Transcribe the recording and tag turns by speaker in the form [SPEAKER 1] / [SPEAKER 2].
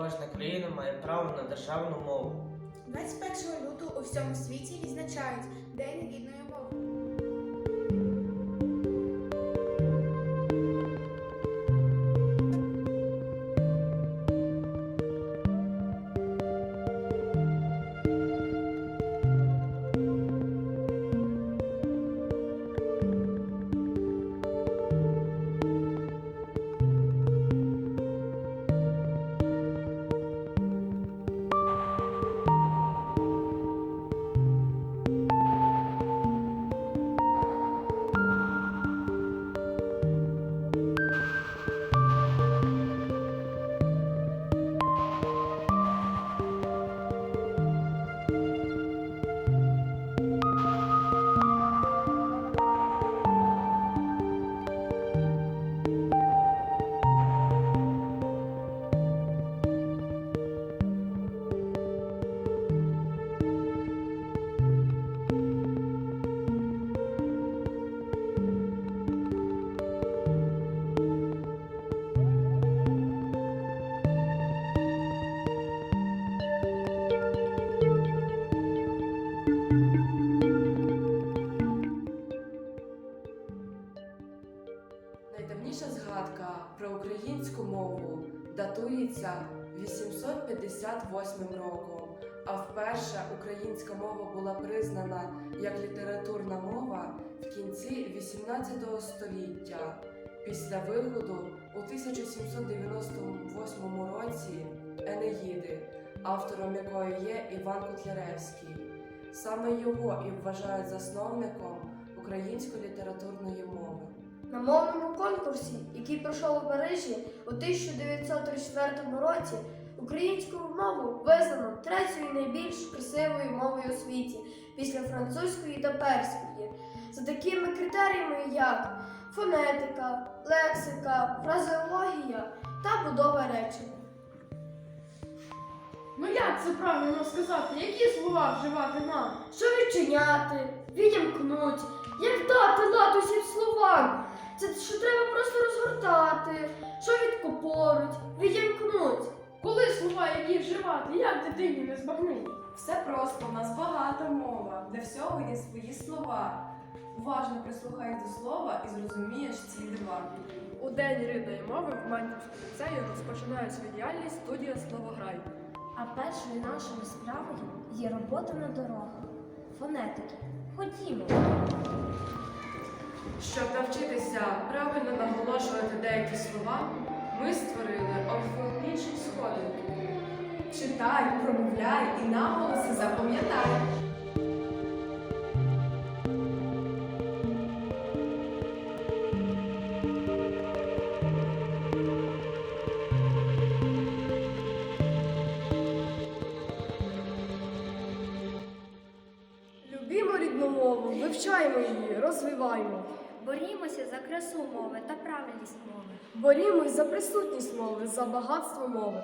[SPEAKER 1] кожна країна має право на державну мову.
[SPEAKER 2] 21 лютого у всьому світі відзначають День рідної мови.
[SPEAKER 3] Найдавніша згадка про українську мову датується 858 роком, а вперше українська мова була признана як літературна мова в кінці 18 століття після виходу у 1798 році Енеїди, автором якої є Іван Котляревський. Саме його і вважають засновником української літературної мови.
[SPEAKER 4] На мовному конкурсі, який пройшов у Парижі у 1934 році, українську мову визнано третьою найбільш красивою мовою у світі після французької та перської, за такими критеріями, як фонетика, лексика, фразеологія та будова речення.
[SPEAKER 5] Ну як це правильно сказати? Які слова вживати нам?
[SPEAKER 4] Що відчиняти, відімкнуть, як дати лад усім словам. Це що треба просто розгортати, що відкопоруть, відімкнуть.
[SPEAKER 5] Коли слова, які вживати, як дитині не збагнути?
[SPEAKER 6] Все просто, у нас багата мова, для всього є свої слова. Уважно прислухайся до слова і зрозумієш ці дива.
[SPEAKER 7] У День рідної мови в Маньківському ліцеї розпочинає свою діяльність студія Словограй.
[SPEAKER 8] А першою нашою справою є робота на дорогах. Фонетики. Ходімо.
[SPEAKER 3] Щоб навчитися правильно наголошувати деякі слова, ми створили орфоетнічні сходинки.
[SPEAKER 6] Читай, промовляй і наголоси запам'ятай.
[SPEAKER 4] Любімо рідну мову, вивчаємо її, розвиваємо.
[SPEAKER 8] Борімося за красу мови та правильність мови.
[SPEAKER 4] Борімось за присутність мови, за багатство мови.